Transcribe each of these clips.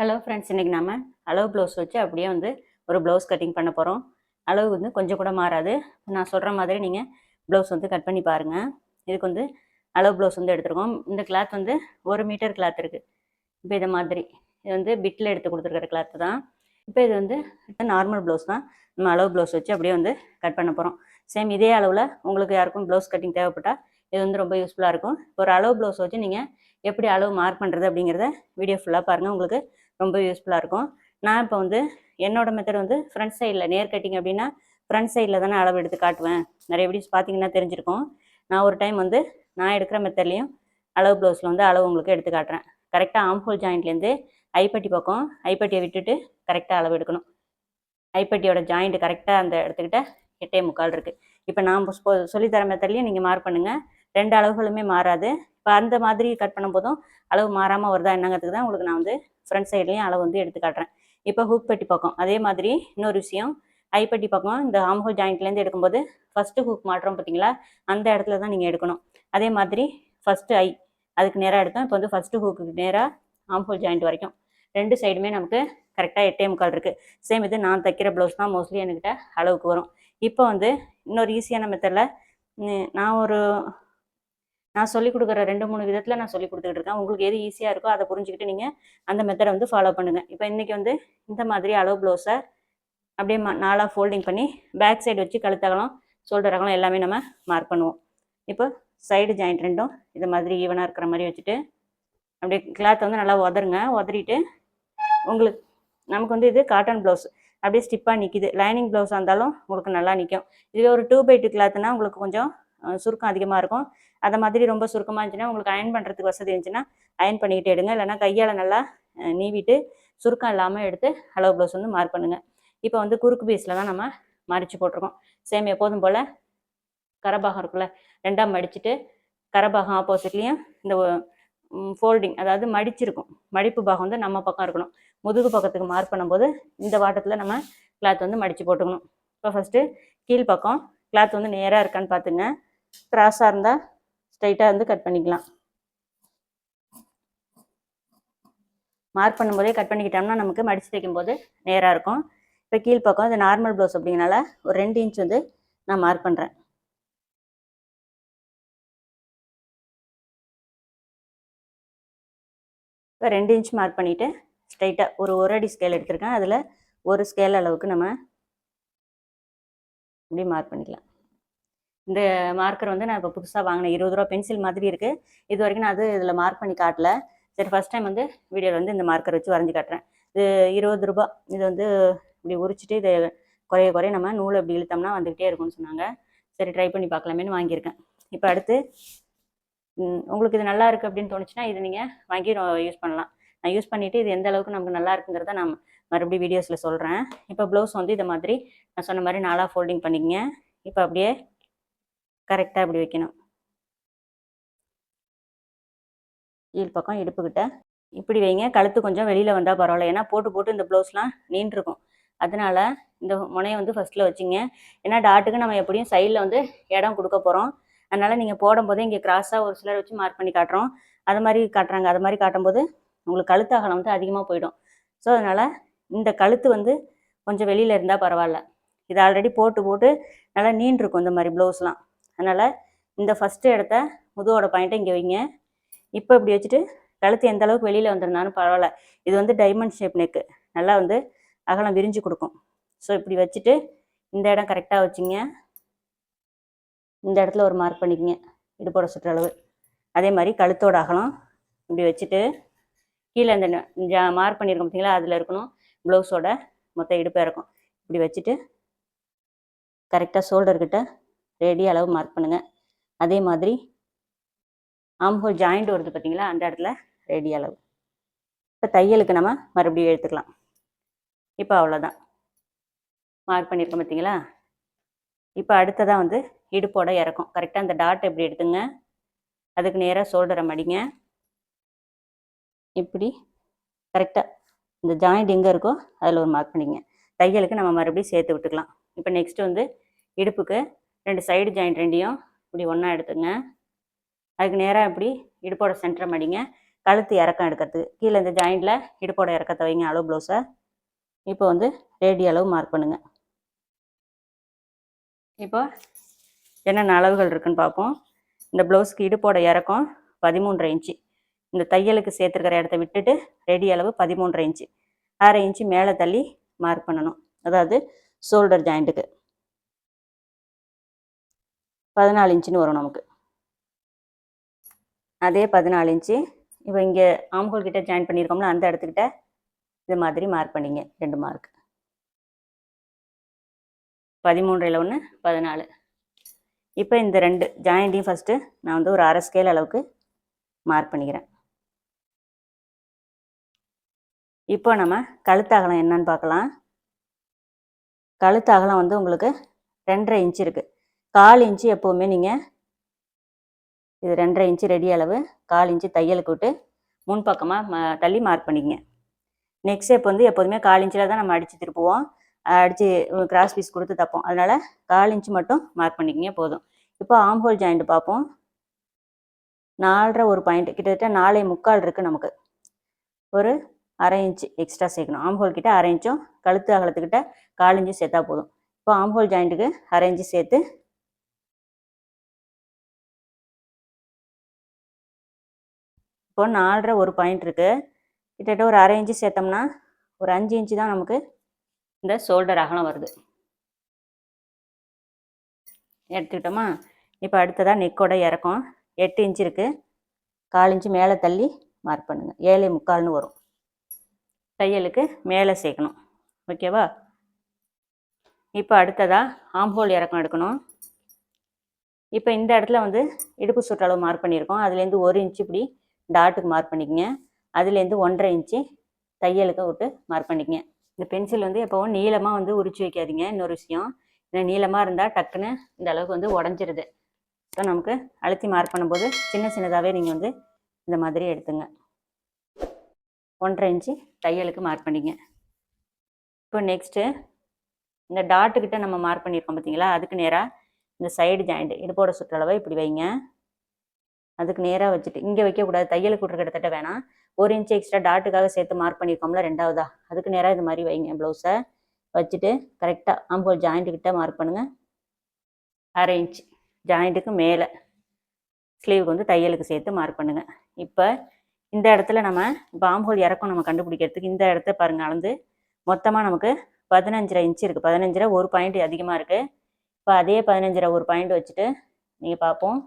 Hello friends இன்றைக்கி நம்ம அளவு ப்ளவுஸ் வச்சு அப்படியே வந்து ஒரு ப்ளவுஸ் கட்டிங் பண்ண போகிறோம் அளவு வந்து கொஞ்சம் கூட மாறாது. நான் சொல்கிற மாதிரி நீங்கள் ப்ளவுஸ் வந்து கட் பண்ணி பாருங்கள் இதுக்கு வந்து அளவு ப்ளவுஸ் வந்து எடுத்துருக்கோம். இந்த கிளாத் வந்து ஒரு மீட்டர் கிளாத் இருக்குது இப்போ இதை மாதிரி. இது வந்து பிட்டில் எடுத்து கொடுத்துருக்குற கிளாத்து தான். இப்போ இது வந்து நார்மல் ப்ளவுஸ் தான். நம்ம அளவு ப்ளவுஸ் வச்சு அப்படியே வந்து கட் பண்ண போகிறோம் சேம் இதே அளவில் உங்களுக்கு யாருக்கும் ப்ளவுஸ் கட்டிங் தேவைப்பட்டால் இது வந்து ரொம்ப யூஸ்ஃபுல்லாக இருக்கும். ஒரு அளவு ப்ளவுஸ் வச்சு நீங்கள் எப்படி அளவு மார்க் பண்ணுறது அப்படிங்கிறத வீடியோ ஃபுல்லாக பாருங்கள் உங்களுக்கு ரொம்ப யூஸ்ஃபுல்லாக இருக்கும். நான் இப்போ வந்து என்னோட மெத்தட் வந்து ஃப்ரண்ட் சைடில் நேர் கட்டிங் அப்படின்னா ஃப்ரண்ட் சைடில் தானே அளவு எடுத்து காட்டுவேன். நிறைய வீடியோஸ் பார்த்தீங்கன்னா தெரிஞ்சிருக்கும். நான் ஒரு டைம் வந்து நான் எடுக்கிற மெத்தட்லேயும் அளவு ப்ளவுஸில் வந்து அளவு உங்களுக்கு எடுத்து காட்டுறேன். கரெக்டாக ஆம்ஹோல் ஜாயிண்ட்லேருந்து ஐப்பட்டி பக்கம் ஐப்பட்டியை விட்டுட்டு கரெக்டாக அளவு எடுக்கணும். ஐப்பட்டியோட ஜாயிண்ட் கரெக்டாக அந்த இடத்துக்கிட்ட எட்டே முக்கால் இருக்குது இப்போ நான் சொல்லித்தர மெத்தட்லேயும் நீங்கள் மார்க் பண்ணுங்கள் ரெண்டு அளவுகளுமே மாறாது. இப்போ அந்த மாதிரி கட் பண்ணும் போதும் அளவு மாறாமல் வருதா என்னங்கிறதுக்கு தான் உங்களுக்கு நான் வந்து ஃப்ரண்ட் சைட்லேயும் அளவு வந்து எடுத்து காட்டுறேன். இப்போ ஹூக் பட்டி பக்கம் அதே மாதிரி இன்னொரு விஷயம் ஐப்பட்டி பக்கம் இந்த ஆம்ஹோல் ஜாயிண்ட்லேருந்து எடுக்கும்போது ஃபஸ்ட்டு ஹூக் மாட்டுறோம் பார்த்தீங்களா அந்த இடத்துல தான் நீங்கள் எடுக்கணும். அதே மாதிரி ஃபஸ்ட்டு ஐ அதுக்கு நேராக எடுத்தோம். இப்போ வந்து ஃபஸ்ட்டு ஹூக்கு நேராக ஆம்ஹோல் ஜாயிண்ட் வரைக்கும். ரெண்டு சைடுமே நமக்கு கரெக்டாக எட்டே முக்கால் இருக்குது சேம் இது நான் தைக்கிற ப்ளவுஸ் தான் மோஸ்ட்லி என்கிட்ட அளவுக்கு வரும். இப்போ வந்து இன்னொரு ஈஸியான மெத்தடில் நான் ஒரு நான் சொல்லிக் கொடுக்குற ரெண்டு மூணு விதத்தில் நான் சொல்லி கொடுத்துக்கிட்டு இருக்கேன். உங்களுக்கு எது ஈஸியாக இருக்கோ அதை புரிஞ்சுக்கிட்டு நீங்கள் அந்த மெத்தடை வந்து ஃபாலோ பண்ணுங்கள் இப்போ இன்றைக்கி வந்து இந்த மாதிரி அளவு ப்ளவுஸை அப்படியே ம நாலாக ஃபோல்டிங் பண்ணி பேக் சைடு வச்சு கழுத்தகலம் ஷோல்டர் அகலம் எல்லாமே நம்ம மார்க் பண்ணுவோம். இப்போ சைடு ஜாயிண்ட் ரெண்டும் இது மாதிரி ஈவனாக இருக்கிற மாதிரி வச்சுட்டு அப்படியே கிளாத்தை வந்து நல்லா உதருங்க. உதறிட்டு உங்களுக்கு நமக்கு வந்து இது காட்டன் ப்ளவுஸ் அப்படியே ஸ்டிப்பாக நிற்கிது லைனிங் ப்ளவுஸாக இருந்தாலும் உங்களுக்கு நல்லா நிற்கும் இதுவே ஒரு டூ பை டூ கிளாத்னா உங்களுக்கு கொஞ்சம் சுருக்கம் அதிகமாக இருக்கும். அதை மாதிரி ரொம்ப சுருக்கமாக இருந்துச்சுன்னா உங்களுக்கு அயன் பண்ணுறதுக்கு வசதி இருந்துச்சுன்னா அயன் பண்ணிக்கிட்டு எடுங்க. இல்லைன்னா கையால் நல்லா நீவிட்டு சுருக்கம் இல்லாமல் எடுத்து அளவு ப்ளவுஸ் வந்து மார்க் பண்ணுங்கள் இப்போ வந்து குறுக்கு பீஸில் தான் நம்ம மடித்து போட்டிருக்கோம். சேம் எப்போதும் போல் கரபாகம் இருக்குல்ல ரெண்டாக மடிச்சுட்டு கரபாகம் ஆப்போசிட்லேயும் இந்த ஃபோல்டிங் அதாவது மடிச்சிருக்கும். மடிப்பு பாகம் வந்து நம்ம பக்கம் இருக்கணும். முதுகு பக்கத்துக்கு மார்க் பண்ணும்போது இந்த வாட்டத்தில் நம்ம கிளாத் வந்து மடித்து போட்டுக்கணும். இப்போ ஃபஸ்ட்டு கீழ் பக்கம் கிளாத் வந்து நேராக இருக்கான்னு பார்த்துங்க. கிராஸாக இருந்தால் ஸ்ட்ரைட்டாக வந்து கட் பண்ணிக்கலாம். மார்க் பண்ணும்போதே கட் பண்ணிக்கிட்டோம்னா நமக்கு மடித்து தைக்கும்போது நேராக இருக்கும். இப்போ கீழ் பக்கம் இது நார்மல் ப்ளவுஸ் அப்படிங்கனால ஒரு ரெண்டு இன்ச் வந்து நான் மார்க் பண்ணுறேன் இப்போ ரெண்டு இன்ச் மார்க் பண்ணிவிட்டு ஸ்ட்ரைட்டாக ஒரு ஒரு அடி ஸ்கேல் எடுத்திருக்கேன். அதில் ஒரு ஸ்கேல் அளவுக்கு நம்ம இப்படி மார்க் பண்ணிக்கலாம். இந்த மார்க்கர் வந்து நான் இப்போ புதுசாக வாங்கினேன். இருபது ரூபா பென்சில் மாதிரி இருக்குது இது வரைக்கும் நான் அது இதில் மார்க் பண்ணி காட்டல. சரி ஃபஸ்ட் டைம் வந்து வீடியோவில் வந்து இந்த மார்க்கர் வச்சு வரைஞ்சி காட்டுறேன். இது இருபது ரூபா. இது வந்து இப்படி உரிச்சிட்டு இதை குறைய குறைய நம்ம நூல் இப்படி இழுத்தோம்னா வந்துக்கிட்டே இருக்கும்னு சொன்னாங்க. சரி ட்ரை பண்ணி பார்க்கலாமேன்னு வாங்கியிருக்கேன். இப்போ அடுத்து உங்களுக்கு இது நல்லா இருக்குது அப்படின்னு தோணுச்சுன்னா இது நீங்கள் வாங்கி யூஸ் பண்ணலாம். நான் யூஸ் பண்ணிவிட்டு இது எந்த அளவுக்கு நமக்கு நல்லா இருக்குங்கிறத நான் மறுபடியும் வீடியோஸில் சொல்கிறேன் இப்போ ப்ளவுஸ் வந்து இதை மாதிரி நான் சொன்ன மாதிரி நாலாக ஃபோல்டிங் பண்ணிக்கங்க. இப்போ அப்படியே கரெக்டாக இப்படி வைக்கணும். கீழ் பக்கம் இடுப்புக்கிட்ட. இப்படி வைங்க. கழுத்து கொஞ்சம் வெளியில் வந்தால் பரவாயில்ல. ஏன்னா போட்டு போட்டு இந்த ப்ளவுஸ்லாம் நீண்டிருக்கும். அதனால இந்த முனையை வந்து ஃபஸ்ட்டில் வச்சுங்க. ஏன்னா டாட்டுக்கு நம்ம எப்படியும் சைடில் வந்து இடம் கொடுக்க போகிறோம் அதனால் நீங்கள் போடும்போதே இங்கே கிராஸாக ஒரு சிலர் வச்சு மார்க் பண்ணி காட்டுறோம். அது மாதிரி காட்டுறாங்க. அது மாதிரி காட்டும்போது உங்களுக்கு கழுத்து அகலம் வந்து அதிகமாக போயிடும். ஸோ அதனால் இந்த கழுத்து வந்து கொஞ்சம் வெளியில் இருந்தால் பரவாயில்ல. இது ஆல்ரெடி போட்டு போட்டு நல்லா நீண்டிருக்கும் இந்த மாதிரி ப்ளவுஸ்லாம் அதனால் இந்த ஃபஸ்ட்டு இடத்த முதுவோட பாயிண்ட்டை இங்கே வைங்க. இப்போ இப்படி வச்சுட்டு கழுத்து எந்த அளவுக்கு வெளியில் வந்துருந்தாலும் பரவாயில்ல. இது வந்து டைமண்ட் ஷேப் நெக்கு நல்லா வந்து அகலம் விரிஞ்சு கொடுக்கும். ஸோ இப்படி வச்சுட்டு இந்த இடம் கரெக்டாக வச்சுங்க. இந்த இடத்துல ஒரு மார்க் பண்ணிக்கங்க. இடுப்போட சுற்றளவு. அதே மாதிரி கழுத்தோட அகலம் இப்படி வச்சுட்டு கீழே இந்த மார்க் பண்ணியிருக்கோம் பார்த்தீங்களா அதில் இருக்கணும். ப்ளவுஸோட மொத்த இடுப்பாக இருக்கும். இப்படி வச்சுட்டு கரெக்டாக ஷோல்டர்கிட்ட ரெடி அளவு மார்க் பண்ணுங்கள் அதே மாதிரி ஆம்ஹோல் ஜாயிண்ட் வருது பார்த்தீங்களா அந்த இடத்துல ரெடி அளவு. இப்போ தையலுக்கு நம்ம மறுபடியும் எடுத்துக்கலாம். இப்போ அவ்வளோதான் மார்க் பண்ணியிருக்கோம் பார்த்தீங்களா இப்போ அடுத்ததாக வந்து இடுப்போட இறக்கும். கரெக்டாக அந்த டாட் எப்படி எடுத்துங்க? அதுக்கு நேராக ஷோல்டரை மடிங்க. இப்படி கரெக்டாக இந்த ஜாயிண்ட் எங்கே இருக்கோ அதில் ஒரு மார்க் பண்ணிங்க. தையலுக்கு நம்ம மறுபடியும் சேர்த்து விட்டுக்கலாம். இப்போ நெக்ஸ்ட் வந்து இடுப்புக்கு ரெண்டு சைடு ஜாயிண்ட் ரெண்டையும் இப்படி ஒன்றா எடுத்துங்க. அதுக்கு நேராக இப்படி இடுப்போட சென்டரை மடிங்க. கழுத்து இறக்கம் எடுக்கிறதுக்கு. கீழே இந்த ஜாயிண்டில் இடுப்போட இறக்கத்தை வைங்க அளவு ப்ளவுஸை இப்போ வந்து ரேடி அளவு மார்க் பண்ணுங்க. இப்போ என்னென்ன அளவுகள் இருக்குன்னு பார்ப்போம். இந்த ப்ளவுஸ்க்கு இடுப்போட இறக்கம் பதிமூன்றரை இன்ச்சு இந்த தையலுக்கு சேர்த்துருக்கிற இடத்த விட்டுட்டு ரெடி அளவு பதிமூன்றரை இன்ச்சு அரை இன்ச்சு மேலே தள்ளி மார்க் பண்ணணும். அதாவது ஷோல்டர் ஜாயிண்ட்டுக்கு பதினாலு இன்ச்சுன்னு வரும் நமக்கு. அதே பதினாலு இன்ச்சு. இப்போ இங்கே ஆம்கோல் கிட்ட ஜாயின் பண்ணியிருக்கோம்ல அந்த இடத்துக்கிட்ட இது மாதிரி மார்க் பண்ணிங்க ரெண்டு மார்க் பதிமூன்றில் ஒன்று பதினாலு. இப்போ இந்த ரெண்டு ஜாயிண்ட்டையும் ஃபஸ்ட்டு நான் வந்து ஒரு அரை ஸ்கேல் அளவுக்கு மார்க் பண்ணிக்கிறேன். இப்போ நம்ம கழுத்தாகலாம் என்னன்னு பார்க்கலாம். கழுத்தாகலாம் வந்து உங்களுக்கு ரெண்டரை இன்ச்சு இருக்குது கால் இன்ச்சு எப்போவுமே நீங்கள் இது ரெண்டரை இன்ச்சு ரெடி அளவு. கால் இன்ச்சு தையலுக்கு விட்டு முன் பக்கமாக ம தள்ளி மார்க் பண்ணிக்கங்க. நெக்ஸ்ட் ஸ்டெப் வந்து எப்போதுமே கால் இன்ச்சில் தான் நம்ம அடித்து திருப்புவோம். அடித்து கிராஸ் பீஸ் கொடுத்து தப்போம். அதனால் கால் இன்ச்சு மட்டும் மார்க் பண்ணிக்கங்க போதும். இப்போ ஆம்ஹோல் ஜாயிண்ட் பார்ப்போம். நாலரை ஒரு பாயிண்ட் கிட்டத்தட்ட நாலே முக்கால் இருக்குது நமக்கு. ஒரு அரை இன்ச்சு எக்ஸ்ட்ரா சேர்க்கணும். ஆம்ஹோல் கிட்ட அரை இன்ச்சும் கழுத்து அகலத்துக்கிட்ட கால் இன்ச்சும் சேர்த்தா போதும். இப்போ ஆம்ஹோல் ஜாயிண்ட்டுக்கு அரை இன்ச்சு சேர்த்து இப்போ நாலரை ஒரு பாயிண்ட் இருக்குது கிட்டத்தட்ட ஒரு அரை இன்ச்சு சேர்த்தோம்னா ஒரு அஞ்சு இன்ச்சு தான் நமக்கு இந்த ஷோல்டர் அகலம் வருது. எடுத்துக்கிட்டோமா? இப்போ அடுத்ததாக நெக்கோட இறக்கம். எட்டு இன்ச்சு இருக்குது கால் இன்ச்சு மேலே தள்ளி மார்க் பண்ணுங்கள் ஏழை முக்கால்னு வரும். தையலுக்கு மேலே சேர்க்கணும். ஓகேவா இப்போ அடுத்ததாக ஆம்ஹோல் இறக்கம் எடுக்கணும். இப்போ இந்த இடத்துல வந்து இடுப்பு சுற்றளவு மார்க் பண்ணியிருக்கோம். அதுலேருந்து ஒரு இன்ச்சு இப்படி டாட்டுக்கு மார்க் பண்ணிக்கங்க. அதுலேருந்து ஒன்றரை இன்ச்சு தையலுக்கு விட்டு மார்க் பண்ணிக்கங்க. இந்த பென்சில் வந்து எப்போவும் நீளமாக வந்து உரிச்சு வைக்காதீங்க. இன்னொரு விஷயம் ஏன்னா நீளமாக இருந்தால் டக்குன்னு இந்த அளவுக்கு வந்து உடஞ்சிருது. ஸோ நமக்கு அழுத்தி மார்க் பண்ணும்போது சின்ன சின்னதாகவே நீங்கள் வந்து இந்த மாதிரி எடுத்துங்க. ஒன்றரை இன்ச்சு தையலுக்கு மார்க் பண்ணிங்க இப்போ நெக்ஸ்ட்டு இந்த டாட்டுக்கிட்ட நம்ம மார்க் பண்ணியிருக்கோம் பார்த்தீங்களா அதுக்கு நேராக இந்த சைடு ஜாயிண்ட் இடுப்போட சுற்றளவை இப்படி வைங்க. அதுக்கு நேராக வச்சுட்டு இங்கே வைக்கக்கூடாது தையலுக்கு விட்ற கிட்டத்தட்ட வேணாம். ஒரு இன்ச்சு எக்ஸ்ட்ரா டாட்டுக்காக சேர்த்து மார்க் பண்ணியிருக்கோம்ல ரெண்டாவதா. அதுக்கு நேராக இது மாதிரி வைங்க ப்ளவுஸை வச்சுட்டு கரெக்டாக ஆம்போல் ஜாயிண்ட்டுக்கிட்ட மார்க் பண்ணுங்கள் அரை இன்ச் ஜாயிண்ட்டுக்கு மேலே. ஸ்லீவுக்கு வந்து தையலுக்கு சேர்த்து மார்க் பண்ணுங்கள் இப்போ இந்த இடத்துல நம்ம பாம்போல் இறக்கம் நம்ம கண்டுபிடிக்கிறதுக்கு இந்த இடத்த பாருங்கள் அளந்து. மொத்தமாக நமக்கு பதினஞ்சரை இன்ச்சு இருக்குது பதினஞ்சரை ஒரு பாயிண்ட் அதிகமாக இருக்குது இப்போ அதே பதினஞ்சரை ஒரு பாயிண்ட் வச்சுட்டு நீங்கள் பார்ப்போம்.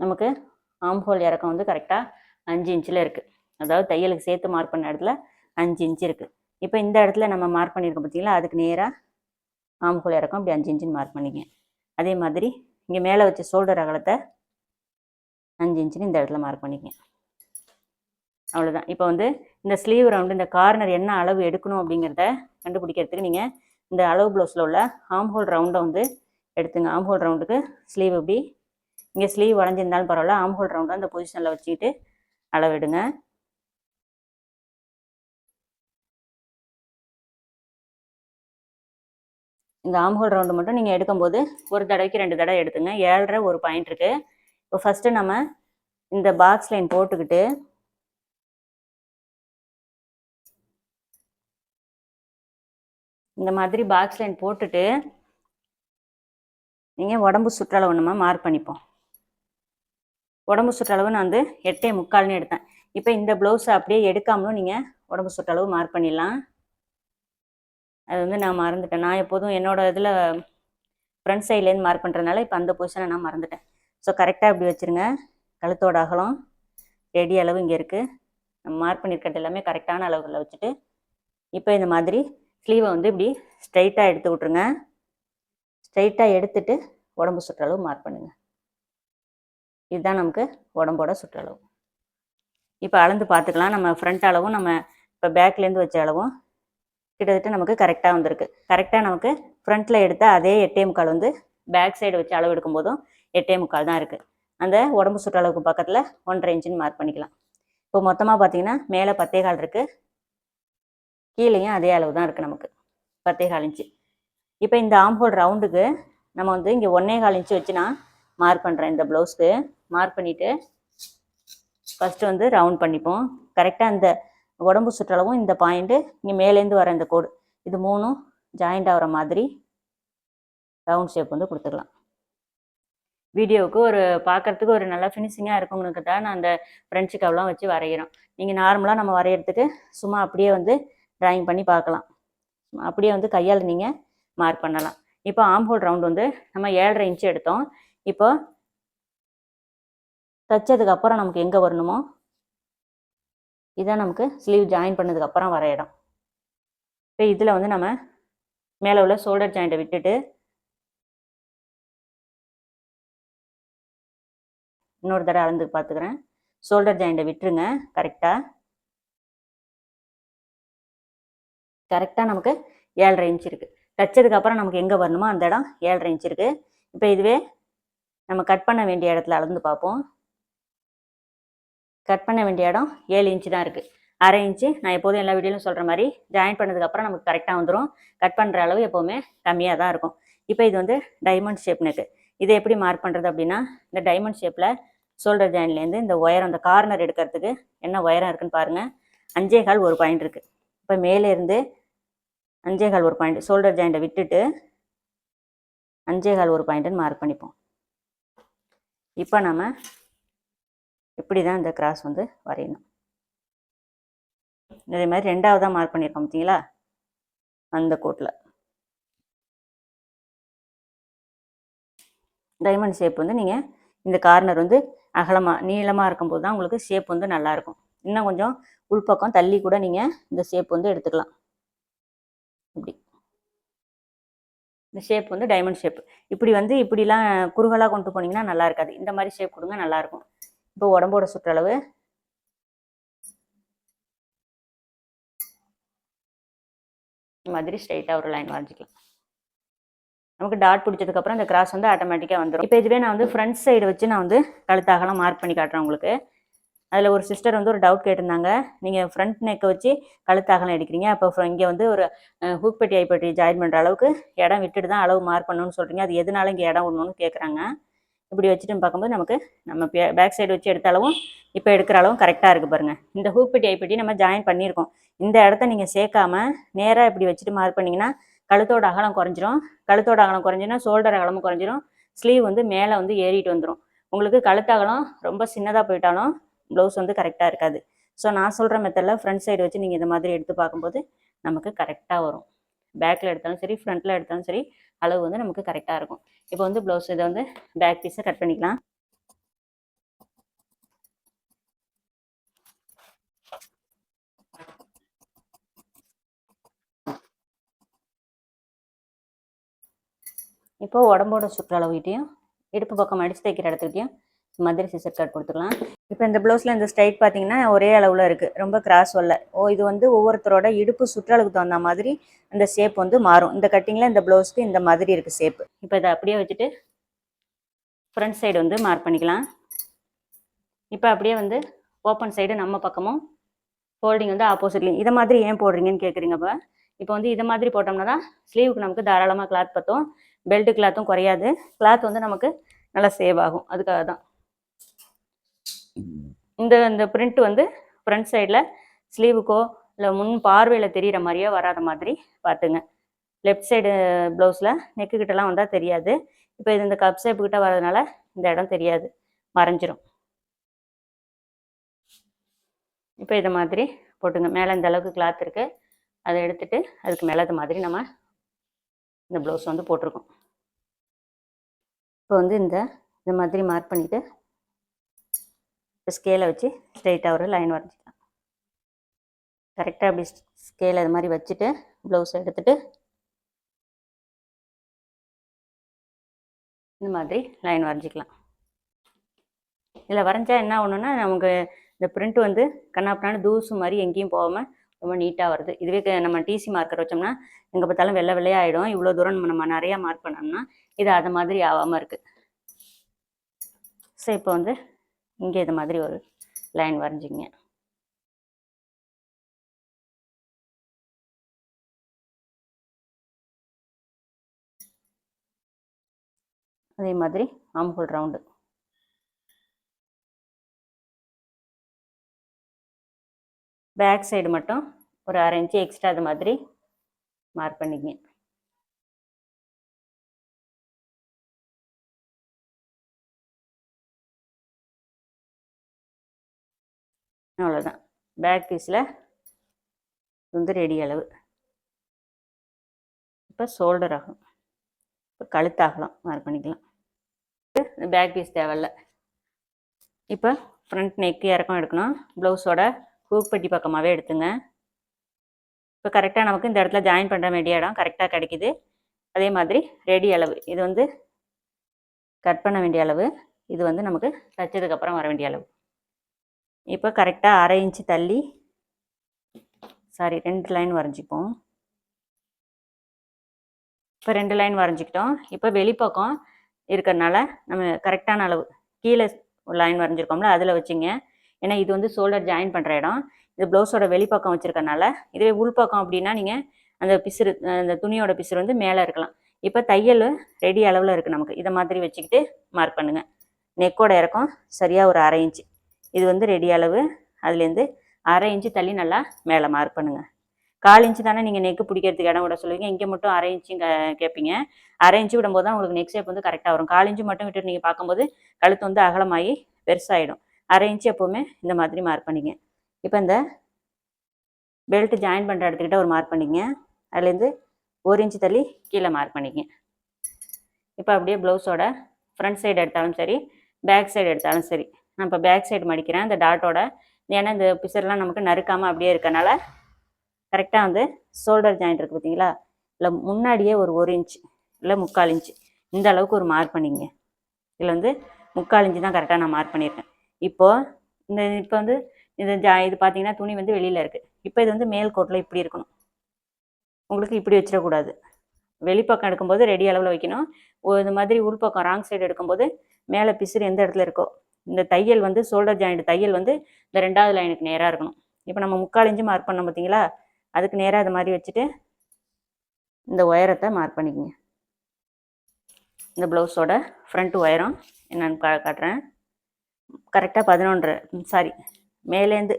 நமக்கு ஆம்ஹோல் இறக்கம் வந்து கரெக்டாக அஞ்சு இன்ச்சில் இருக்குது அதாவது தையலுக்கு சேர்த்து மார்க் பண்ண இடத்துல அஞ்சு இன்ச்சு இருக்குது இப்போ இந்த இடத்துல நம்ம மார்க் பண்ணியிருக்கோம் பார்த்தீங்களா அதுக்கு நேராக ஆம்ஹோல் இறக்கம் இப்படி அஞ்சு இன்ச்சுன்னு மார்க் பண்ணிக்கங்க அதே மாதிரி இங்கே மேலே வச்ச ஷோல்டர் அகலத்தை அஞ்சு இன்ச்சுன்னு இந்த இடத்துல மார்க் பண்ணிக்கங்க அவ்வளோதான் இப்போ வந்து இந்த ஸ்லீவ் ரவுண்டு இந்த கார்னர் என்ன அளவு எடுக்கணும் அப்படிங்கிறத கண்டுபிடிக்கிறதுக்கு நீங்கள் இந்த அளவு ப்ளவுஸில் உள்ள ஆம்ஹோல் ரவுண்டை வந்து எடுத்துங்க. ஆம்ஹோல் ரவுண்டுக்கு ஸ்லீவ் இப்படி இங்கே ஸ்லீவ் வளைஞ்சிருந்தாலும் பரவாயில்ல. ஆம்ஹோல் ரவுண்டை அந்த பொசிஷனில் வச்சுக்கிட்டு அளவிடுங்க இந்த ஆம்ஹோல் ரவுண்டு மட்டும் நீங்கள் எடுக்கும்போது ஒரு தடவைக்கு ரெண்டு தடவை எடுத்துங்க. ஏழரை ஒரு பாயிண்ட் இருக்குது இப்போ ஃபஸ்ட்டு நம்ம இந்த பாக்ஸ் லைன் போட்டுக்கிட்டு இந்த மாதிரி பாக்ஸ் லைன் போட்டுட்டு நீங்கள் உடம்பு சுற்றளவு நம்ம மார்க் பண்ணிப்போம். உடம்பு சுற்றளவு நான் வந்து எட்டே முக்கால்னு எடுத்தேன். இப்போ இந்த ப்ளவுஸை அப்படியே எடுக்காமலும் நீங்கள் உடம்பு சுற்றளவு மார்க் பண்ணிடலாம். அது வந்து நான் மறந்துட்டேன். நான் எப்போதும் என்னோட இதில் ஃப்ரண்ட் சைட்லேருந்து மார்க் பண்ணுறதுனால இப்போ அந்த பொசிஷனை நான் மறந்துட்டேன். ஸோ கரெக்டாக இப்படி வச்சுருங்க. கழுத்தோட அகலம் ரெடி அளவு இங்கே இருக்குது நம்ம மார்க் பண்ணியிருக்கிறது எல்லாமே கரெக்டான அளவுகளில் வச்சுட்டு இப்போ இந்த மாதிரி ஸ்லீவை வந்து இப்படி ஸ்ட்ரைட்டாக எடுத்து விட்ருங்க ஸ்ட்ரைட்டாக எடுத்துட்டு உடம்பு சுற்றளவு மார்க் பண்ணுங்கள் இதுதான் நமக்கு உடம்போட சுற்றளவு. இப்போ அளந்து பார்த்துக்கலாம். நம்ம ஃப்ரண்ட் அளவும் நம்ம இப்போ பேக்லேருந்து வச்ச அளவும் கிட்டத்தட்ட நமக்கு கரெக்டாக வந்திருக்கு. கரெக்டாக நமக்கு ஃப்ரண்ட்டில் எடுத்த அதே எட்டே முக்கால் வந்து பேக் சைடு வச்சு அளவு எடுக்கும் போதும் எட்டே முக்கால் தான் இருக்குது அந்த உடம்பு சுற்றளவுக்கு பக்கத்தில் ஒன்றரை இன்ச்சுன்னு மார்க் பண்ணிக்கலாம். இப்போ மொத்தமாக பார்த்தீங்கன்னா மேலே பத்தே கால் இருக்குது கீழேயும் அதே அளவு தான் இருக்குது நமக்கு. பத்தே கால் இன்ச்சு இப்போ இந்த ஆம்போல் ரவுண்டுக்கு நம்ம வந்து இங்கே ஒன்னே கால் இன்ச்சு வச்சுனா மார்க் பண்ணுறேன் இந்த ப்ளவுஸ்க்கு மார்க் பண்ணிவிட்டு ஃபஸ்ட்டு வந்து ரவுண்ட் பண்ணிப்போம். கரெக்டாக அந்த உடம்பு சுற்றளவும் இந்த பாயிண்ட்டு இங்கே மேலேருந்து வர இந்த கோடு இது மூணும் ஜாயிண்ட் ஆகிற மாதிரி ரவுண்ட் ஷேப் வந்து கொடுத்துக்கலாம் வீடியோவுக்கு ஒரு பார்க்கறதுக்கு ஒரு நல்ல ஃபினிஷிங்காக இருக்குங்களுக்கு தான் நான் அந்த ஃப்ரெஞ்சு கவ்லாம் வச்சு வரைகிறோம். நீங்கள் நார்மலாக நம்ம வரைகிறதுக்கு சும்மா அப்படியே வந்து ட்ராயிங் பண்ணி பார்க்கலாம் அப்படியே வந்து கையால் நீங்கள் மார்க் பண்ணலாம். இப்போ ஆம்ஹோல் ரவுண்ட் வந்து நம்ம ஏழரை இன்ச்சு எடுத்தோம். இப்போ தைச்சதுக்கு அப்புறம் நமக்கு எங்கே வரணுமோ? இதான் நமக்கு ஸ்லீவ் ஜாயின் பண்ணதுக்கு அப்புறம் வர இடம். இப்போ இதில் வந்து நம்ம மேலே உள்ள ஷோல்டர் ஜாயிண்ட்டை விட்டுட்டு இன்னொரு தடவை அளந்து பார்த்துக்கிறேன். ஷோல்டர் ஜாயிண்ட்டை விட்டுருங்க. கரெக்டாக கரெக்டாக நமக்கு ஏழரை இன்ச் இருக்குது தைச்சதுக்கு அப்புறம் நமக்கு எங்கே வரணுமோ அந்த இடம் ஏழரை இன்ச் இருக்குது இப்போ இதுவே நம்ம கட் பண்ண வேண்டிய இடத்துல அளந்து பார்ப்போம். கட் பண்ண வேண்டிய இடம் ஏழு இன்ச்சு தான் இருக்குது அரை இன்ச்சு நான் எப்போதும் எல்லா வீடியோலையும் சொல்கிற மாதிரி ஜாயின் பண்ணதுக்கப்புறம் நமக்கு கரெக்டாக வந்துடும் கட் பண்ணுற அளவு எப்போவுமே கம்மியாக தான் இருக்கும். இப்போ இது வந்து டைமண்ட் ஷேப் நெக்கு இதை எப்படி மார்க் பண்ணுறது அப்படின்னா இந்த டைமண்ட் ஷேப்பில் ஷோல்டர் ஜாயின்லேருந்து இந்த ஒயரம் அந்த கார்னர் எடுக்கிறதுக்கு என்ன ஒயரம் இருக்குன்னு பாருங்கள் அஞ்சே கால் ஒரு பாயிண்ட் இருக்குது இப்போ மேலே இருந்து அஞ்சே கால் ஒரு பாயிண்ட் ஷோல்டர் ஜாயிண்ட்டை விட்டுட்டு அஞ்சே கால் ஒரு பாயிண்ட்டுன்னு மார்க் பண்ணிப்போம். இப்போ நம்ம இப்படி தான் இந்த கிராஸ் வந்து வரையணும். இதே மாதிரி ரெண்டாவதாக மார்க் பண்ணியிருக்கோம் பார்த்தீங்களா? அந்த கோட்டில் டைமண்ட் ஷேப் வந்து நீங்கள் இந்த கார்னர் வந்து அகலமாக நீளமாக இருக்கும்போது தான் உங்களுக்கு ஷேப் வந்து நல்லாயிருக்கும் இன்னும் கொஞ்சம் உள்பக்கம் தள்ளி கூட நீங்கள் இந்த ஷேப் வந்து எடுத்துக்கலாம். இப்படி. இந்த ஷேப் வந்து டைமண்ட் ஷேப் இப்படி வந்து இப்படிலாம் குறுகலாக கொண்டு போனீங்கன்னா நல்லா இருக்காது. இந்த மாதிரி ஷேப் கொடுங்க நல்லாயிருக்கும் இப்போ உடம்போட சுற்றளவு? மாதிரி ஸ்ட்ரைட்டாக ஒரு லைன் வரைஞ்சிக்கலாம் நமக்கு டாட் பிடிச்சதுக்கப்புறம் இந்த கிராஸ் வந்து ஆட்டோமேட்டிக்காக வந்துடும் இப்போ இதுவே நான் வந்து ஃப்ரண்ட் சைடு வச்சு நான் வந்து கழுத்தாகலாம் மார்க் பண்ணி காட்டுறேன் உங்களுக்கு. அதில் ஒரு சிஸ்டர் வந்து ஒரு டவுட் கேட்டிருந்தாங்க. நீங்கள் ஃப்ரண்ட் நெக்கை வச்சு கழுத்தாகலாம் எடுக்கிறீங்க. அப்போ இங்கே வந்து ஒரு ஹூக் பெட்டி ஐப்பட்டி ஜாயின் பண்ணுற அளவுக்கு இடம் விட்டுட்டு தான் அளவு மார்க் பண்ணணும்னு சொல்கிறீங்க அது எதனால இங்கே இடம் விடணும்னு கேட்குறாங்க இப்படி வச்சுட்டு பார்க்கும்போது நமக்கு நம்ம பேக் சைடு வச்சு எடுத்த அளவும் இப்போ எடுக்கிற அளவும் கரெக்டாக இருக்குது பாருங்கள் இந்த ஹூப்பிட்டி ஐப்பிட்டி ஐப்பட்டி நம்ம ஜாயின் பண்ணியிருக்கோம். இந்த இடத்த நீங்கள் சேர்க்காம நேராக இப்படி வச்சுட்டு மார்க் பண்ணிங்கன்னா கழுத்தோட அகலம் குறைஞ்சிரும். கழுத்தோட அகலம் குறைஞ்சினா ஷோல்டர் அகலமும் குறைஞ்சிரும். ஸ்லீவ் வந்து மேலே வந்து ஏறிட்டு வந்துடும் உங்களுக்கு கழுத்து அகலம் ரொம்ப சின்னதாக போயிட்டாலும் ப்ளவுஸ் வந்து கரெக்டாக இருக்காது. ஸோ நான் சொல்கிற மெத்தடில் ஃப்ரண்ட் சைடு வச்சு நீங்கள் இந்த மாதிரி எடுத்து பார்க்கும்போது நமக்கு கரெக்டாக வரும். பேக்கில் எடுத்தாலும் சரி ஃப்ரண்ட்டில் எடுத்தாலும் சரி அளவு வந்து நமக்கு கரெக்டாக இருக்கும். இப்போ வந்து ப்ளவுஸ் இதை வந்து பேக் பீஸை கட் பண்ணிக்கலாம். இப்போ உடம்போட சுற்றளவுகிட்டையும் இடுப்பு பக்கம் அடிச்சு தைக்கிற இடத்துக்கிட்டையும் மதுரை சிசர் கட் கொடுத்துக்கலாம் இப்போ இந்த ப்ளவுஸில் இந்த ஸ்ட்ரைட் பார்த்தீங்கன்னா ஒரே அளவில் இருக்குது ரொம்ப கிராஸ் வரல. ஓ இது வந்து ஒவ்வொருத்தரோட இடுப்பு சுற்றளவுக்கு தகுந்த மாதிரி அந்த ஷேப் வந்து மாறும். இந்த கட்டிங்கில் இந்த ப்ளவுஸ்க்கு இந்த மாதிரி இருக்குது ஷேப்பு இப்போ இதை அப்படியே வச்சுட்டு ஃப்ரண்ட் சைடு வந்து மார்க் பண்ணிக்கலாம். இப்போ அப்படியே வந்து ஓப்பன் சைடு நம்ம பக்கமும் ஃபோல்டிங் வந்து ஆப்போசிட்லையும் இதை மாதிரி ஏன் போடுறீங்கன்னு கேட்குறீங்க இப்போ இப்போ வந்து இதை மாதிரி போட்டோம்னா தான் ஸ்லீவுக்கு நமக்கு தாராளமாக கிளாத் பற்றும் பெல்ட்டு கிளாத்தும் குறையாது. கிளாத் வந்து நமக்கு நல்லா சேவ் ஆகும். அதுக்காக தான் இந்த இந்த பிரிண்ட் வந்து ஃப்ரண்ட் சைடில் ஸ்லீவுக்கோ இல்லை முன் பார்வையில் தெரிகிற மாதிரியோ வராத மாதிரி பார்த்துங்க. லெஃப்ட் சைடு ப்ளவுஸில் நெக்கு கிட்டலாம் வந்தால் தெரியாது. இப்போ இது இந்த கப் ஷேப்பு கிட்ட வரதுனால இந்த இடம் தெரியாது. மறைஞ்சிரும். இப்போ இதை மாதிரி போட்டுங்க. மேலே இந்த அளவுக்கு கிளாத் இருக்குது அதை எடுத்துட்டு அதுக்கு மேலே இது மாதிரி நம்ம இந்த ப்ளவுஸ் வந்து போட்டிருக்கோம். இப்போ வந்து இந்த இந்த மாதிரி மார்க் பண்ணிவிட்டு இப்போ ஸ்கேலை வச்சு ஸ்ட்ரெயிட்டாக ஒரு லைன் வரைஞ்சிக்கலாம். கரெக்டாக அப்படி ஸ்கேலை அது மாதிரி வச்சுட்டு ப்ளவுஸ் எடுத்துகிட்டு இந்த மாதிரி லைன் வரைஞ்சிக்கலாம். இதில் வரைஞ்சா என்ன ஒன்றுன்னா நமக்கு இந்த பிரிண்ட் வந்து கண்ணாப்பினாலும் தூசு மாதிரி எங்கேயும் போகாமல் ரொம்ப நீட்டாக வருது. இதுவே நம்ம டிசி மார்க்கர் வச்சோம்னா எங்கே பார்த்தாலும் வெள்ளை வெள்ளையாயிடும் இவ்வளோ தூரம் நம்ம நம்ம நிறையா மார்க் பண்ணோம்னா இது அது மாதிரி ஆகாமல் இருக்குது ஸோ இப்போ வந்து இங்கே இது மாதிரி ஒரு லைன் வரைஞ்சிங்க. அதே மாதிரி ஆம்ஹோல் ரவுண்டு பேக் சைடு மட்டும் ஒரு அரை இன்ச்சு எக்ஸ்ட்ரா அது மாதிரி மார்க் பண்ணிக்கங்க அவ்வளோதான் பேக் பீஸில் வந்து ரெடி அளவு. இப்போ ஷோல்டர் ஆகும். இப்போ கழுத்தாகலாம் மார்க் பண்ணிக்கலாம். பேக் பீஸ் தேவையில்ல. இப்போ ஃப்ரண்ட் நெக்கு இறக்கம் எடுக்கணும். ப்ளவுஸோட ஹூக் பட்டி பக்கமாகவே எடுத்துங்க. இப்போ கரெக்டாக நமக்கு இந்த இடத்துல ஜாயின் பண்ணுற வேண்டிய இடம் கரெக்டாக கிடைக்குது. அதே மாதிரி ரெடி அளவு. இது வந்து கட் பண்ண வேண்டிய அளவு. இது வந்து நமக்கு தைச்சதுக்கப்புறம் வர வேண்டிய அளவு. இப்போ கரெக்டாக அரை இன்ச்சு தள்ளி சாரி ரெண்டு லைன் வரைஞ்சிப்போம். இப்போ ரெண்டு லைன் வரைஞ்சிக்கிட்டோம். இப்போ வெளிப்பக்கம் இருக்கிறனால நம்ம கரெக்டான அளவு கீழே ஒரு லைன் வரைஞ்சிருக்கோம்ல அதில் வச்சுங்க. ஏன்னா இது வந்து ஷோல்டர் ஜாயின் பண்ணுற இடம். இது ப்ளவுஸோட வெளிப்பக்கம் வச்சுருக்கனால இதுவே உள்பக்கம் அப்படின்னா நீங்கள் அந்த பிசுறு அந்த துணியோட பிசுறு வந்து மேலே இருக்கலாம். இப்போ தையல் ரெடி அளவில் இருக்குது நமக்கு. இதை மாதிரி வச்சுக்கிட்டு மார்க் பண்ணுங்கள் நெக்கோட இறக்கம் சரியாக ஒரு அரை இன்ச்சு இது வந்து ரெடி அளவு. அதுலேருந்து அரை இன்ச்சு தள்ளி நல்லா மேலே மார்க் பண்ணுங்கள் கால் இன்ச்சு தானே நீங்கள் நெக்கு பிடிக்கிறதுக்கு இடம் விட சொல்லுவீங்க. இங்கே மட்டும் அரை இன்ச்சும் கேட்பீங்க. அரை இன்ச்சு விடும்போது தான் உங்களுக்கு நெக் ஷேப் வந்து கரெக்டாக வரும். கால் இன்ச்சு மட்டும் விட்டுட்டு நீங்கள் பார்க்கும்போது கழுத்து வந்து அகலமாகி பெருசாகிடும் அரை இன்ச்சு எப்போவுமே இந்த மாதிரி மார்க் பண்ணிங்க. இப்போ இந்த பெல்ட் ஜாயின் பண்ணுற இடத்துக்கிட்ட ஒரு மார்க் பண்ணிங்க. அதுலேருந்து ஒரு இன்ச்சு தள்ளி கீழே மார்க் பண்ணிங்க. இப்போ அப்படியே ப்ளவுஸோட ஃப்ரண்ட் சைடு எடுத்தாலும் சரி பேக் சைடு எடுத்தாலும் சரி. நான் இப்போ பேக் சைடு மடிக்கிறேன். இந்த டாட்டோட ஏன்னா இந்த பிசர்லாம் நமக்கு நறுக்காமல் அப்படியே இருக்கனால கரெக்டாக வந்து ஷோல்டர் ஜாயிண்ட் இருக்குது பார்த்தீங்களா இல்லை முன்னாடியே ஒரு ஒரு இன்ச் இல்லை முக்கால் இன்ச் இந்த அளவுக்கு ஒரு மார்க் பண்ணிங்க இதில் வந்து முக்கால் இன்ச்சு தான் கரெக்டாக நான் மார்க் பண்ணியிருக்கேன். இப்போது இந்த இப்போ வந்து இது ஜா இது பார்த்தீங்கன்னா துணி வந்து வெளியில் இருக்குது இப்போ இது வந்து மேல் கோட்டில் இப்படி இருக்கணும். உங்களுக்கு இப்படி வச்சிடக்கூடாது. வெளிப்பக்கம் எடுக்கும்போது ரெடி அளவில் வைக்கணும். இந்த மாதிரி உள்பக்கம் ராங் சைடு எடுக்கும்போது மேலே பிசுறு எந்த இடத்துல இருக்கோ இந்த தையல் வந்து ஷோல்டர் ஜாயிண்ட் தையல் வந்து இந்த ரெண்டாவது லைனுக்கு நேராக இருக்கணும். இப்போ நம்ம முக்கால் இஞ்சு மார்க் பண்ணோம் பார்த்தீங்களா அதுக்கு நேராக அது மாதிரி வச்சுட்டு இந்த உயரத்தை மார்க் பண்ணிக்கோங்க. இந்த ப்ளவுஸோட ஃப்ரண்ட் உயரம் என்னென்னு கா காட்டுறேன். கரெக்டாக பதினொன்றரை சாரி மேலேருந்து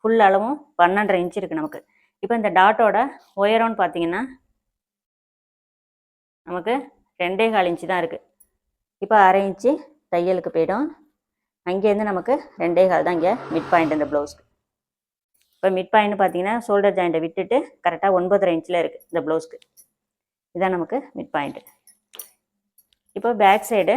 ஃபுல் அளவும் பன்னெண்டரை இன்ச்சு இருக்குது நமக்கு. இப்போ இந்த டாட்டோட உயரம்னு பார்த்தீங்கன்னா நமக்கு ரெண்டே கால் இன்ச்சு தான் இருக்குது இப்போ அரை இன்ச்சு தையலுக்கு போயிடும். அங்கேருந்து நமக்கு ரெண்டே கால் தான் இங்கே மிட் பாயிண்ட் இந்த ப்ளவுஸ்க்கு இப்போ மிட் பாயிண்ட் பார்த்தீங்கன்னா ஷோல்டர் ஜாயிண்ட்டை விட்டுட்டு கரெக்டாக ஒன்பதரை இன்ச்சில் இருக்குது இந்த ப்ளவுஸ்க்கு இதுதான் நமக்கு மிட் பாயிண்ட்டு இப்போ பேக் சைடு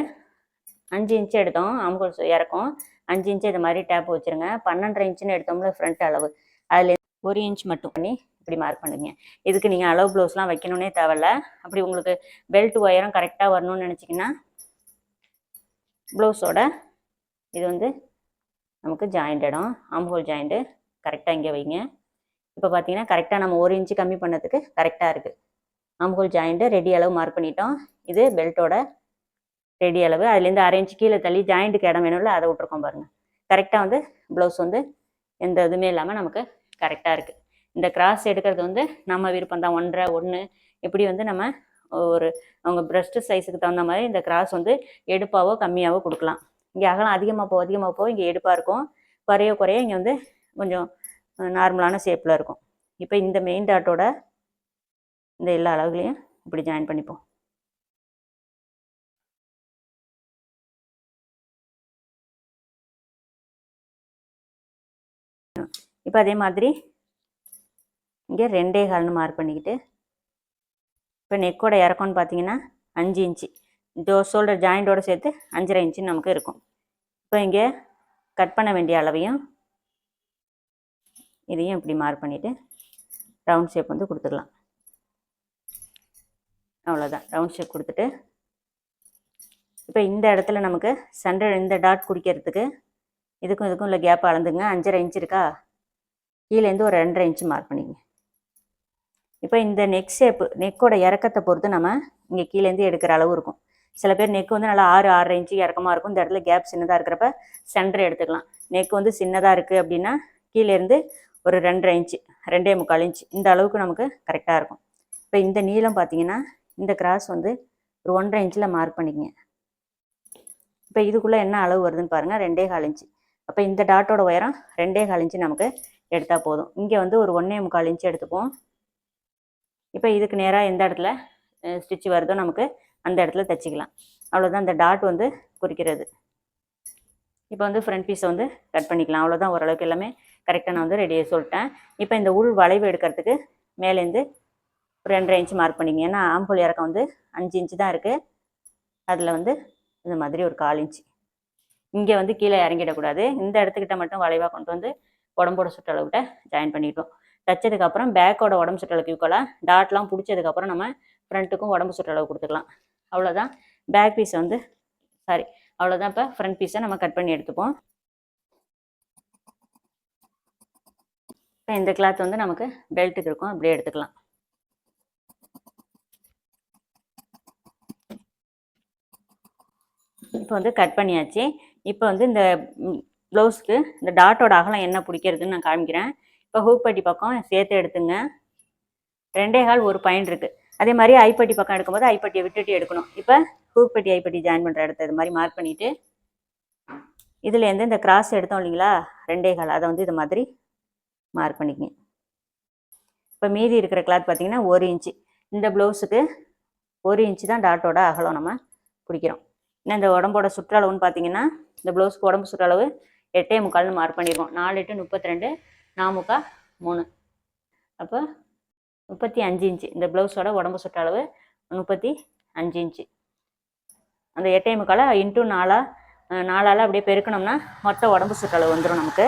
அஞ்சு இன்ச்சு எடுத்தோம் ஆம்பூல் இறக்கும். அஞ்சு இன்ச்சு இது மாதிரி டேப் வச்சுருங்க. பன்னெண்டரை இன்ச்சுன்னு எடுத்தோம்ல ஃப்ரண்ட் அளவு. அதில் ஒரு இன்ச் மட்டும் பண்ணி இப்படி மார்க் பண்ணுங்க. இதுக்கு நீங்கள் அளவு ப்ளவுஸ்லாம் வைக்கணுன்னே தேவையில்ல. அப்படி உங்களுக்கு பெல்ட் ஒயரம் கரெக்டாக வரணும்னு நினச்சிங்கன்னா ப்ளவுஸோட இது வந்து நமக்கு ஜாயிண்ட் இடம். ஆம்ஹோல் ஜாயிண்ட்டு கரெக்டாக இங்கே வைங்க. இப்போ பார்த்தீங்கன்னா கரெக்டாக நம்ம ஒரு இன்ச்சு கம்மி பண்ணதுக்கு கரெக்டாக இருக்குது ஆம்ஹோல் ஜாயிண்ட்டு ரெடி அளவு மார்க் பண்ணிட்டோம். இது பெல்ட்டோட ரெடி அளவு. அதுலேருந்து அரை இன்ச்சு கீழே தள்ளி ஜாயிண்ட்டுக்கு இடம் வேணும்ல அதை விட்ருக்கோம் பாருங்கள் கரெக்டாக வந்து ப்ளவுஸ் வந்து எந்த இதுவுமே இல்லாமல் நமக்கு கரெக்டாக இருக்குது இந்த கிராஸ் எடுக்கிறது வந்து நம்ம விருப்பம் தான். ஒன்றரை ஒன்று இப்படி வந்து நம்ம ஒரு அவங்க பிரஸ்ட் சைஸுக்கு தகுந்த மாதிரி இந்த கிராஸ் வந்து எடுப்பாவோ கம்மியாவோ கொடுக்கலாம். இங்கே அகலம் அதிகமாக போ அதிகமாக போ இங்கே எடுப்பாக இருக்கும். குறைய குறைய இங்கே வந்து கொஞ்சம் நார்மலான ஷேப்பில் இருக்கும். இப்போ இந்த மெயின் டாட்டோட இந்த எல்லா அளவுகளையும் இப்படி ஜாயின் பண்ணிப்போம். இப்போ அதே மாதிரி இங்கே ரெண்டே கால்னு மார்க் பண்ணிக்கிட்டு இப்போ நெக்கோட இறக்கம்னு பார்த்தீங்கன்னா அஞ்சு இன்ச்சு ஜோ ஷோல்டர் ஜாயிண்டோட சேர்த்து அஞ்சரை இன்ச்சு நமக்கு இருக்கும். இப்போ இங்கே கட் பண்ண வேண்டிய அளவையும் இதையும் இப்படி மார்க் பண்ணிவிட்டு ரவுண்ட் ஷேப் வந்து கொடுத்துக்கலாம் அவ்வளோதான் ரவுண்ட் ஷேப் கொடுத்துட்டு இப்போ இந்த இடத்துல நமக்கு சென்டர் இந்த டாட் குடிக்கிறதுக்கு இதுக்கும் இதுக்கும் உள்ள கேப் அளந்துங்க. அஞ்சரை இன்ச் இருக்கா? கீழேருந்து ஒரு ரெண்டரை இன்ச்சு மார்க் பண்ணிங்க. இப்போ இந்த நெக் ஷேப்பு நெக்கோட இறக்கத்தை பொறுத்து நம்ம இங்கே கீழேருந்து எடுக்கிற அளவு இருக்கும். சில பேர் நெக் வந்து நல்லா ஆறு ஆறரை இன்ச்சு இறக்கமாக இருக்கும். இந்த இடத்துல கேப் சின்னதாக இருக்கிறப்ப சென்டர் எடுத்துக்கலாம். நெக் வந்து சின்னதாக இருக்குது அப்படின்னா கீழேருந்து ஒரு ரெண்டரை இன்ச்சு ரெண்டே முக்கால் இன்ச் இந்த அளவுக்கு நமக்கு கரெக்டாக இருக்கும். இப்போ இந்த நீளம் பார்த்தீங்கன்னா இந்த கிராஸ் வந்து ஒரு ஒன்றரை இன்ச்சில் மார்க் பண்ணிக்கங்க. இப்போ இதுக்குள்ளே என்ன அளவு வருதுன்னு பாருங்கள் ரெண்டே கால் இன்ச்சு அப்போ இந்த டாட்டோட உயரம் ரெண்டே கால் இன்ச்சு நமக்கு எடுத்தால் போதும். இங்கே வந்து ஒரு ஒன்றே முக்கால் இன்ச்சு எடுத்துப்போம். இப்போ இதுக்கு நேராக எந்த இடத்துல ஸ்டிச் வருதோ நமக்கு அந்த இடத்துல தைச்சிக்கலாம். அவ்வளோதான் அந்த டாட் வந்து குறிக்கிறது. இப்போ வந்து ஃப்ரண்ட் பீஸை வந்து கட் பண்ணிக்கலாம். அவ்வளோதான் ஓரளவுக்கு எல்லாமே கரெக்டாக நான் வந்து ரெடியாக சொல்லிட்டேன். இப்போ இந்த உள் வளைவு எடுக்கிறதுக்கு மேலேருந்து ஒரு ரெண்டரை இன்ச்சு மார்க் பண்ணிங்க ஏன்னா ஆம்பூல் இறக்கம் வந்து அஞ்சு இன்ச்சு தான் இருக்குது அதில் வந்து இந்த மாதிரி ஒரு கால் இன்ச்சு இங்கே வந்து கீழே இறங்கிடக்கூடாது. இந்த இடத்துக்கிட்ட மட்டும் வளைவாக கொண்டு வந்து உடம்போட சுற்றளவுகிட்ட ஜாயின் பண்ணிட்டோம். தைச்சதுக்கப்புறம் பேக்கோட உடம்பு சுற்றளவுக்கு ஈக்குவலாக டாட்லாம் பிடிச்சதுக்கப்புறம் நம்ம ஃப்ரண்ட்டுக்கும் உடம்பு சுற்றளவு கொடுத்துக்கலாம். அவ்வளோதான் பேக் பீஸ் வந்து சாரி அவ்வளோதான் இப்போ ஃப்ரண்ட் பீஸை நம்ம கட் பண்ணி எடுத்துப்போம். இப்போ இந்த கிளாத் வந்து நமக்கு பெல்ட்டுக்கு இருக்கும். அப்படியே எடுத்துக்கலாம். இப்போ வந்து கட் பண்ணியாச்சு. இப்போ வந்து இந்த ப்ளவுஸ்க்கு இந்த டாட்டோட அகலம் என்ன பிடிக்கிறதுன்னு நான் காமிக்கிறேன். இப்போ ஹூக் பட்டி பக்கம் சேர்த்து எடுத்துங்க. ரெண்டே கால் ஒரு பாயிண்ட் இருக்குது அதே மாதிரி ஐப்பட்டி பக்கம் எடுக்கும்போது ஐப்பட்டியை விட்டுட்டு எடுக்கணும். இப்போ ஹூப்பட்டி ஐப்பட்டி ஜாயின் பண்ணுற இடத்த இது மாதிரி மார்க் பண்ணிவிட்டு இதுலேருந்து இந்த கிராஸ் எடுத்தோம் இல்லைங்களா? ரெண்டே கால். அதை வந்து இது மாதிரி மார்க் பண்ணிக்கங்க. இப்போ மீதி இருக்கிற கிளாத் பார்த்தீங்கன்னா ஒரு இன்ச்சு இந்த ப்ளவுஸுக்கு ஒரு இன்ச்சு தான் டாட்டோட அகலம் நம்ம பிடிக்கிறோம். ஏன்னா இந்த உடம்போட சுற்றளவுன்னு பார்த்தீங்கன்னா இந்த ப்ளவுஸ்க்கு உடம்பு சுற்றளவு எட்டே முக்கால்னு மார்க் பண்ணியிருக்கோம் நாலு எட்டு முப்பத்தி ரெண்டு நாமுக்கா மூணு. அப்போ முப்பத்தி அஞ்சு இன்ச்சு. இந்த ப்ளவுஸோட உடம்பு சுற்றளவு முப்பத்தி அஞ்சு இன்ச்சு. அந்த எட்டே முக்காலை இன்ட்டு நாலா நாலால நாலால் அப்படியே பெருக்கணும்னா மொத்த உடம்பு சுற்றளவு வந்துடும் நமக்கு.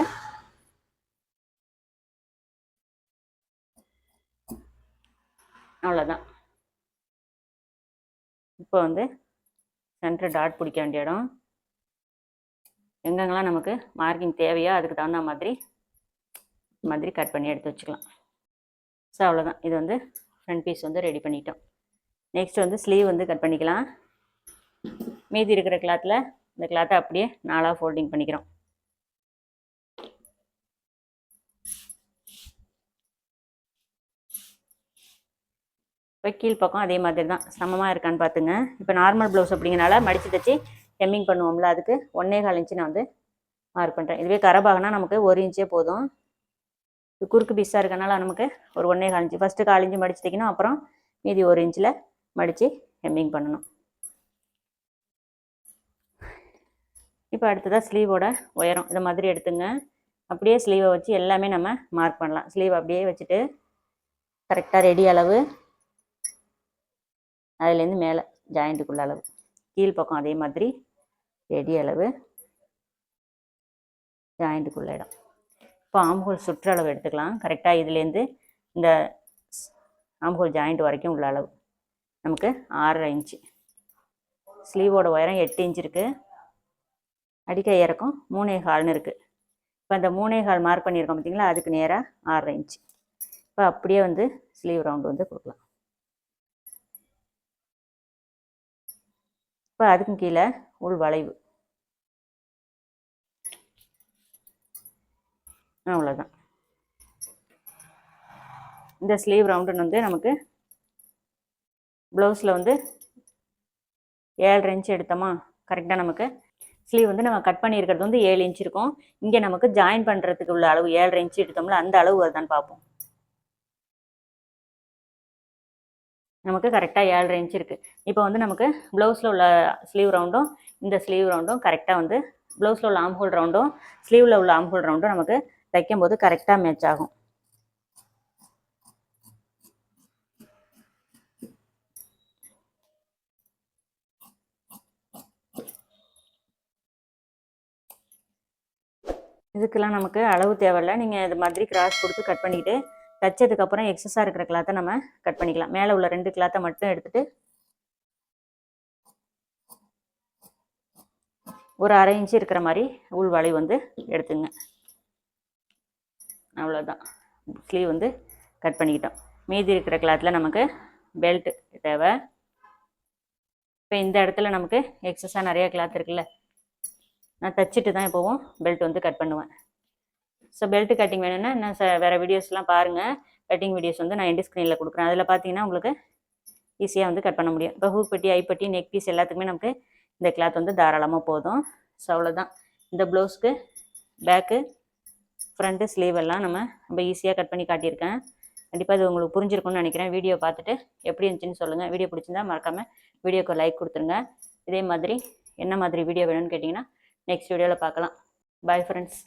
அவ்வளோதான் இப்போ வந்து சென்டர் டாட் பிடிக்க வேண்டிய இடம். எங்கெங்கெல்லாம் நமக்கு மார்க்கிங் தேவையோ அதுக்கு தகுந்த மாதிரி மாதிரி கட் பண்ணி எடுத்து வச்சுக்கலாம். ஸோ அவ்வளோதான் இது வந்து ஃப்ரண்ட் பீஸ் வந்து ரெடி பண்ணிட்டோம். நெக்ஸ்ட் வந்து ஸ்லீவ் வந்து கட் பண்ணிக்கலாம். மீதி இருக்கிற கிளாத்தில் இந்த கிளாத்தை அப்படியே நாலாக ஃபோல்டிங் பண்ணிக்கிறோம். இப்போ கீழ் பக்கம் அதே மாதிரி தான். சமமாக இருக்கான்னு பார்த்துங்க இப்போ நார்மல் ப்ளவுஸ் அப்படிங்கனால மடித்து தைச்சி ஹெம்மிங் பண்ணுவோம்ல அதுக்கு ஒன்றே கால் இன்ச்சு நான் வந்து மார்க் பண்ணுறேன் இதுவே கரபாகனா நமக்கு ஒரு இன்ச்சே போதும். குறுக்கு பீஸாக இருக்கனால நமக்கு ஒரு ஒன்றே காலஞ்சு ஃபஸ்ட்டு கால் மடித்து தைக்கணும் அப்புறம் மீதி ஒரு இன்ச்சில் மடித்து ஹெம்மிங் பண்ணணும். இப்போ அடுத்ததாக ஸ்லீவோட உயரம். இந்த மாதிரி எடுத்துங்க. அப்படியே ஸ்லீவை வச்சு எல்லாமே நம்ம மார்க் பண்ணலாம். ஸ்லீவ் அப்படியே வச்சுட்டு கரெக்டாக ரெடி அளவு. அதுலேருந்து மேலே ஜாயிண்ட்டுக்குள்ள அளவு. கீழ் பக்கம் அதே மாதிரி ரெடி அளவு. ஜாயிண்ட்டுக்குள்ள இடம். இப்போ ஆம்ஹோல் சுற்றளவு எடுத்துக்கலாம். கரெக்டாக இதுலேருந்து இந்த ஆம்ஹோல் ஜாயிண்ட் வரைக்கும் உள்ள அளவு. நமக்கு ஆறரை இன்ச்சு. ஸ்லீவோட உயரம் எட்டு இன்ச் இருக்குது அடிக்கை இறக்கம் மூணே கால்னு இருக்குது இப்போ அந்த மூணே கால் மார்க் பண்ணியிருக்கோம் பார்த்தீங்களா அதுக்கு நேராக ஆறரை இன்ச்சு. இப்போ அப்படியே வந்து ஸ்லீவ் ரவுண்டு வந்து கொடுக்கலாம். இப்போ அதுக்கும் கீழே உள் வளைவு. அவ்வளோதான் இந்த ஸ்லீவ் ரவுண்டுன்னு வந்து நமக்கு ப்ளவுஸில் வந்து ஏழரை இன்ச் எடுத்தோமா? கரெக்டாக நமக்கு ஸ்லீவ் வந்து நம்ம கட் பண்ணியிருக்கிறது வந்து ஏழு இன்ச் இருக்கும். இங்கே நமக்கு ஜாயின் பண்ணுறதுக்கு உள்ள அளவு ஏழு இன்ச் எடுத்தோம்ல அந்த அளவு வருதான்னு பார்ப்போம். நமக்கு கரெக்டாக ஏழரை இன்ச் இருக்குது இப்போ வந்து நமக்கு ப்ளவுஸில் உள்ள ஸ்லீவ் ரவுண்டும் இந்த ஸ்லீவ் ரவுண்டும் கரெக்டாக வந்து ப்ளவுஸில் உள்ள ஆம்ஹோல் ரவுண்டும் ஸ்லீவில் உள்ள ஆம்ஹோல் ரவுண்டும் நமக்கு தைக்கும்போது கரெக்டாக மேட்ச் ஆகும். இதுக்கெல்லாம் நமக்கு அளவு தேவையில்லை. நீங்கள் இது மாதிரி கிராஸ் கொடுத்து கட் பண்ணிக்கிட்டு தைச்சதுக்கப்புறம் எக்ஸஸாக இருக்கிற கிளாத்தை நம்ம கட் பண்ணிக்கலாம். மேலே உள்ள ரெண்டு கிளாத்தை மட்டும் எடுத்துகிட்டு ஒரு அரை இன்ச்சு இருக்கிற மாதிரி உள் வளைவு வந்து எடுத்துங்க. அவ்வளோதான் ஸ்லீவ் வந்து கட் பண்ணிக்கிட்டோம். மீதி இருக்கிற கிளாத்தில் நமக்கு பெல்ட் தேவை. இப்போ இந்த இடத்துல நமக்கு எக்ஸஸாக நிறையா கிளாத் இருக்குல்ல நான் தைச்சிட்டு தான் இப்போவும் பெல்ட் வந்து கட் பண்ணுவேன். ஸோ பெல்ட் கட்டிங் வேணும்னா இன்னும் ச வேறு வீடியோஸ்லாம் பாருங்கள் கட்டிங் வீடியோஸ் வந்து நான் எண்டு ஸ்க்ரீனில் கொடுக்குறேன். அதில் பார்த்தீங்கன்னா உங்களுக்கு ஈஸியாக வந்து கட் பண்ண முடியும். இப்போ ஹூக் பட்டி ஐப்பட்டி நெக் பீஸ் எல்லாத்துக்குமே நமக்கு இந்த கிளாத் வந்து தாராளமாக போதும். ஸோ அவ்வளோதான் இந்த ப்ளவுஸ்க்கு பேக்கு ஃப்ரண்ட்டு ஸ்லீவ் எல்லாம் நம்ம ரொம்ப ஈஸியாக கட் பண்ணி காட்டியிருக்கேன். கண்டிப்பாக இது உங்களுக்கு புரிஞ்சிருக்கும்னு நினைக்கிறேன். வீடியோ பார்த்துட்டு எப்படி இருந்துச்சுன்னு சொல்லுங்கள் வீடியோ பிடிச்சிருந்தா மறக்காமல் வீடியோக்கு லைக் கொடுத்துருங்க. இதே மாதிரி என்ன மாதிரி வீடியோ வேணும்னு கேட்டிங்கன்னா நெக்ஸ்ட் வீடியோவில் பார்க்கலாம். Bye friends